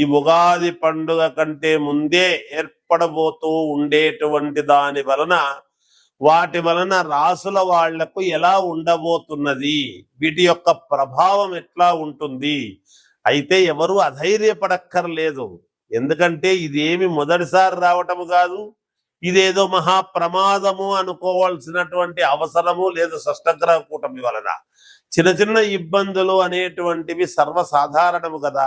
ఈ ఉగాది పండుగ కంటే ముందే ఏర్పడబోతూ ఉండేటువంటి దాని వలన వాటి వలన రాసుల వాళ్ళకు ఎలా ఉండబోతున్నది? వీటి యొక్క ప్రభావం ఎట్లా ఉంటుంది? అయితే ఎవరు అధైర్యపడక్కర్లేదు. ఎందుకంటే ఇదేమి మొదటిసారి రావటము కాదు ఇదేదో మహా ప్రమాదము అనుకోవాల్సినటువంటి అవసరము లేదు షష్టగ్రహ కూటమి వలన. చిన్న చిన్న ఇబ్బందులు అనేటువంటివి సర్వసాధారణము కదా.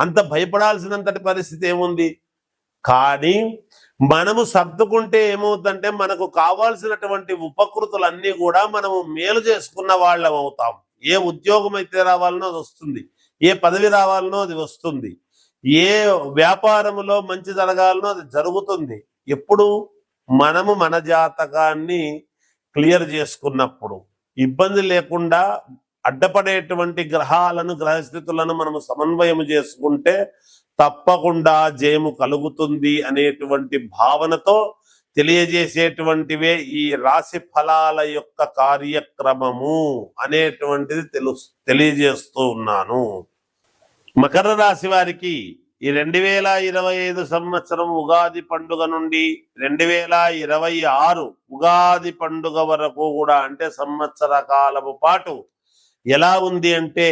అంత భయపడాల్సినంతటి పరిస్థితి ఏముంది? కానీ మనము సర్దుకుంటే ఏమవుతుందంటే మనకు కావాల్సినటువంటి ఉపకృతులన్నీ కూడా మనము మేలు చేసుకున్న వాళ్ళం అవుతాం. ఏ ఉద్యోగం అయితే రావాలనో అది వస్తుంది. ఏ పదవి రావాలనో అది వస్తుంది. ఏ వ్యాపారములో మంచి జరగాలనో అది జరుగుతుంది. ఎప్పుడు? మనము మన జాతకాన్ని క్లియర్ చేసుకున్నప్పుడు. ఇబ్బంది లేకుండా అడ్డపడేటువంటి గ్రహాలను గ్రహస్థితులను మనము సమన్వయం చేసుకుంటే తప్పకుండా జయము కలుగుతుంది అనేటువంటి భావనతో తెలియజేసేటువంటివే ఈ రాశి ఫలాల యొక్క కార్యక్రమము అనేటువంటిది తెలు తెలియజేస్తూ ఉన్నాను. మకర రాశి వారికి ఈ రెండు వేల ఇరవై ఐదు సంవత్సరం ఉగాది పండుగ నుండి రెండు వేల ఇరవై ఆరు ఉగాది పండుగ వరకు కూడా అంటే సంవత్సర కాలము పాటు ఎలా ఉంది అంటే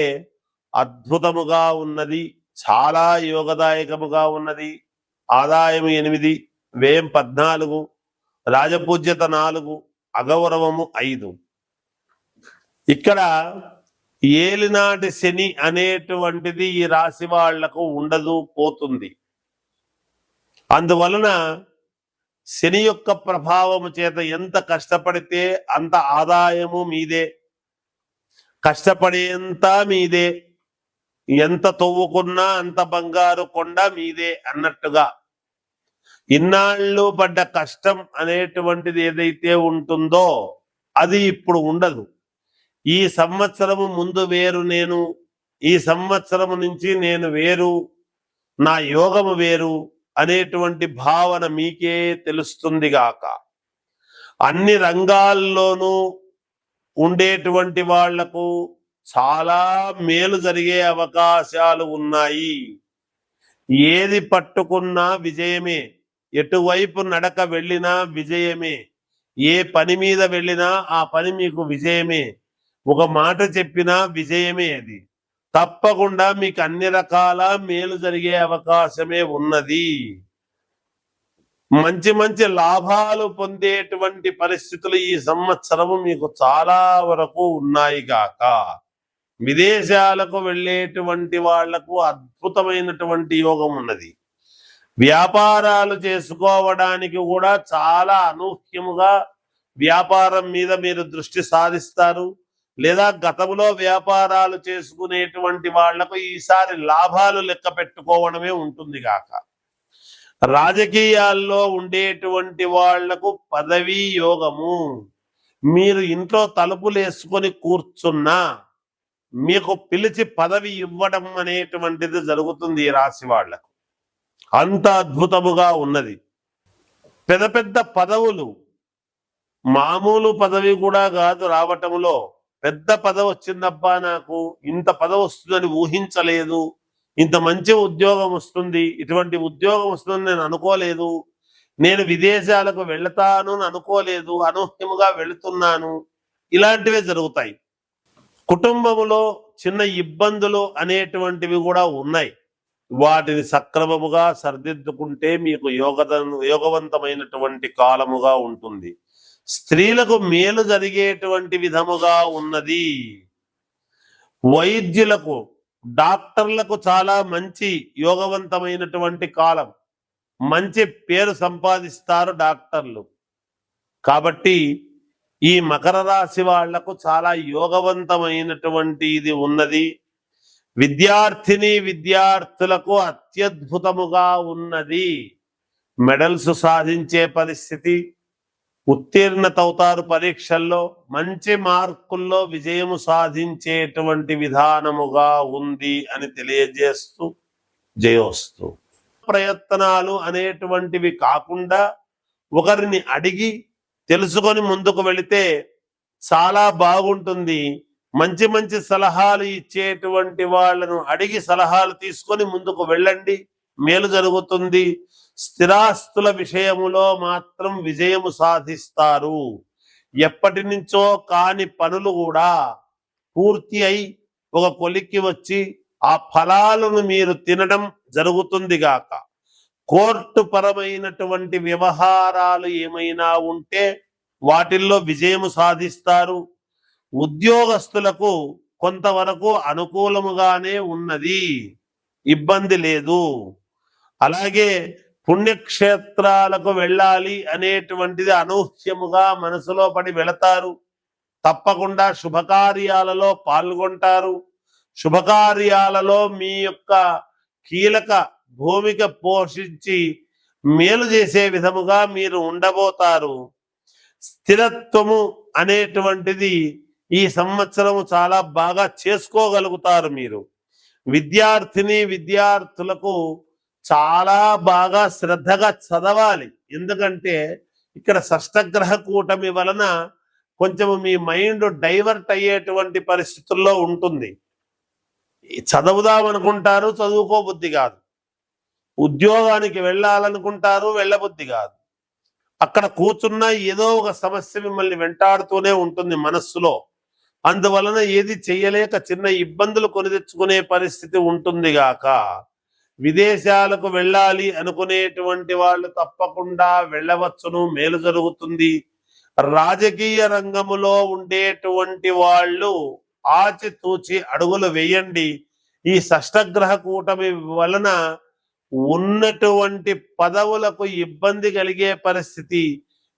అద్భుతముగా ఉన్నది చాలా యోగదాయకముగా ఉన్నది. ఆదాయం ఎనిమిది వ్యయం పద్నాలుగు రాజపూజ్యత నాలుగు అగౌరవము ఐదు. ఇక్కడ ఏలినాటి శని అనేటువంటిది ఈ రాశి వాళ్ళకు ఉండదు పోతుంది. అందువలన శని యొక్క ప్రభావము చేత ఎంత కష్టపడితే అంత ఆదాయము మీదే. కష్టపడేంత మీదే. ఎంత తవ్వుకున్నా అంత బంగారు కొండ మీదే అన్నట్టుగా. ఇన్నాళ్ళు పడ్డ కష్టం అనేటువంటిది ఏదైతే ఉంటుందో అది ఇప్పుడు ఉండదు. ఈ సంవత్సరము ముందు వేరు నేను ఈ సంవత్సరము నుంచి నేను వేరు నా యోగము వేరు అనేటువంటి భావన మీకే తెలుస్తుంది గాక. అన్ని రంగాల్లోనూ ఉండేటువంటి వాళ్ళకు చాలా మేలు జరిగే అవకాశాలు ఉన్నాయి. ఏది పట్టుకున్నా విజయమే. ఎటువైపు నడక వెళ్ళినా విజయమే. ఏ పని మీద వెళ్ళినా ఆ పని మీకు విజయమే. ఒక మాట చెప్పినా విజయమే అది. తప్పకుండా మీకు అన్ని రకాల మేలు జరిగే అవకాశమే ఉన్నది. మంచి మంచి లాభాలు పొందేటువంటి పరిస్థితులు ఈ సంవత్సరము మీకు చాలా వరకు ఉన్నాయి కాక విదేశాలకు వెళ్ళేటువంటి వాళ్ళకు అద్భుతమైనటువంటి యోగం ఉన్నది. వ్యాపారాలు చేసుకోవడానికి కూడా చాలా అనూహ్యముగా వ్యాపారం మీద మీరు దృష్టి సాధిస్తారు. లేదా గతంలో వ్యాపారాలు చేసుకునేటువంటి వాళ్ళకు ఈసారి లాభాలు లెక్క పెట్టుకోవడమే ఉంటుంది కాక రాజకీయాల్లో ఉండేటువంటి వాళ్ళకు పదవీ యోగము. మీరు ఇంట్లో తలుపులు వేసుకొని కూర్చున్నా మీకు పిలిచి పదవి ఇవ్వడం అనేటువంటిది జరుగుతుంది ఈ రాశి వాళ్ళకు. అంత అద్భుతముగా ఉన్నది. పెద్ద పెద్ద పదవులు మామూలు పదవి కూడా కాదు రావటంలో. పెద్ద పదవి వచ్చిందబ్బా నాకు ఇంత పదవి వస్తుందని ఊహించలేదు. ఇంత మంచి ఉద్యోగం వస్తుంది ఇటువంటి ఉద్యోగం వస్తుందని నేను అనుకోలేదు. నేను విదేశాలకు వెళ్తాను అని అనుకోలేదు అనూహ్యముగా వెళుతున్నాను. ఇలాంటివే జరుగుతాయి. కుటుంబములో చిన్న ఇబ్బందులు అనేటువంటివి కూడా ఉన్నాయి. వాటిని సక్రమముగా సరిదిద్దుకుంటే మీకు యోగద యోగవంతమైనటువంటి కాలముగా ఉంటుంది. స్త్రీలకు మేలు జరిగేటువంటి విధముగా ఉన్నది. వైద్యులకు డాక్టర్లకు చాలా మంచి యోగవంతమైనటువంటి కాలం. మంచి పేరు సంపాదిస్తారు డాక్టర్లు. కాబట్టి ఈ మకర రాశి వాళ్ళకు చాలా యోగవంతమైనటువంటి ఇది ఉన్నది. విద్యార్థిని విద్యార్థులకు అత్యద్భుతముగా ఉన్నది. మెడల్స్ సాధించే పరిస్థితి. ఉత్తీర్ణత అవుతారు పరీక్షల్లో మంచి మార్కుల్లో విజయము సాధించేటువంటి విధానముగా ఉంది అని తెలియజేస్తూ జయోస్తు. ప్రయత్నాలు అనేటువంటివి కాకుండా ఒకరిని అడిగి తెలుసుకొని ముందుకు వెళితే చాలా బాగుంటుంది. మంచి మంచి సలహాలు ఇచ్చేటువంటి వాళ్ళను అడిగి సలహాలు తీసుకొని ముందుకు వెళ్ళండి. మేలు జరుగుతుంది. స్థిరాస్తుల విషయములో మాత్రం విజయము సాధిస్తారు. ఎప్పటి నుంచో కాని పనులు కూడా పూర్తి అయి ఒక కొలిక్కి వచ్చి ఆ ఫలాలను మీరు తినడం జరుగుతుంది గాక. కోర్టు పరమైనటువంటి వ్యవహారాలు ఏమైనా ఉంటే వాటిల్లో విజయము సాధిస్తారు. ఉద్యోగస్తులకు కొంతవరకు అనుకూలముగానే ఉన్నది. ఇబ్బంది లేదు. అలాగే పుణ్యక్షేత్రాలకు వెళ్ళాలి అనేటువంటిది అనూహ్యముగా మనసులో పడి వెళతారు. తప్పకుండా శుభకార్యాలలో పాల్గొంటారు. శుభకార్యాలలో మీ యొక్క కీలక భూమిక పోషించి మేలు చేసే విధముగా మీరు ఉండబోతారు. స్థిరత్వము అనేటువంటిది ఈ సంవత్సరము చాలా బాగా చేసుకోగలుగుతారు మీరు. విద్యార్థిని విద్యార్థులకు చాలా బాగా శ్రద్ధగా చదవాలి. ఎందుకంటే ఇక్కడ షష్టగ్రహ కూటమి వలన కొంచెం మీ మైండ్ డైవర్ట్ అయ్యేటువంటి పరిస్థితుల్లో ఉంటుంది. చదువుదాం అనుకుంటారు చదువుకోబుద్ధి కాదు. ఉద్యోగానికి వెళ్ళాలనుకుంటారు వెళ్ళబుద్ధి కాదు. అక్కడ కూర్చున్న ఏదో ఒక సమస్య మిమ్మల్ని వెంటాడుతూనే ఉంటుంది మనస్సులో. అందువలన ఏది చెయ్యలేక చిన్న ఇబ్బందులు కొని తెచ్చుకునే పరిస్థితి ఉంటుంది గాక. విదేశాలకు వెళ్ళాలి అనుకునేటువంటి వాళ్ళు తప్పకుండా వెళ్ళవచ్చును మేలు జరుగుతుంది. రాజకీయ రంగములో ఉండేటువంటి వాళ్ళు ఆచితూచి అడుగులు వేయండి. ఈ షష్టగ్రహ కూటమి వలన ఉన్నటువంటి పదవులకు ఇబ్బంది కలిగే పరిస్థితి.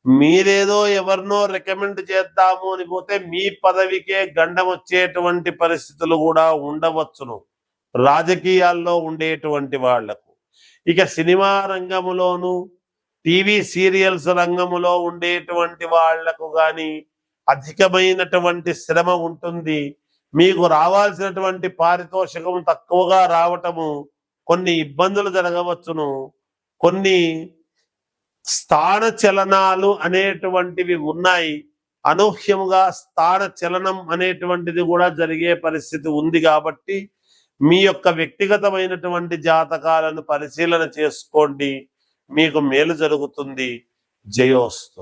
మీరేదో ఎవరినో రికమెండ్ చేద్దాము అని పోతే మీ పదవికే గండం వచ్చేటువంటి పరిస్థితులు కూడా ఉండవచ్చును. రాజకీయాల్లో ఉండేటువంటి వాళ్ళకు. ఇక సినిమా రంగములోను టీవీ సీరియల్స్ రంగములో ఉండేటువంటి వాళ్ళకు గాని అధికమైనటువంటి శ్రమ ఉంటుంది. మీకు రావాల్సినటువంటి పారితోషికం తక్కువగా రావటము కొన్ని ఇబ్బందులు జరగవచ్చును. కొన్ని స్థాన చలనాలు అనేటువంటివి ఉన్నాయి. అనూహ్యముగా స్థాన చలనం అనేటువంటిది కూడా జరిగే పరిస్థితి ఉంది కాబట్టి మీ యొక్క వ్యక్తిగతమైనటువంటి జాతకాలను పరిశీలన చేసుకోండి. మీకు మేలు జరుగుతుంది. జయోస్తు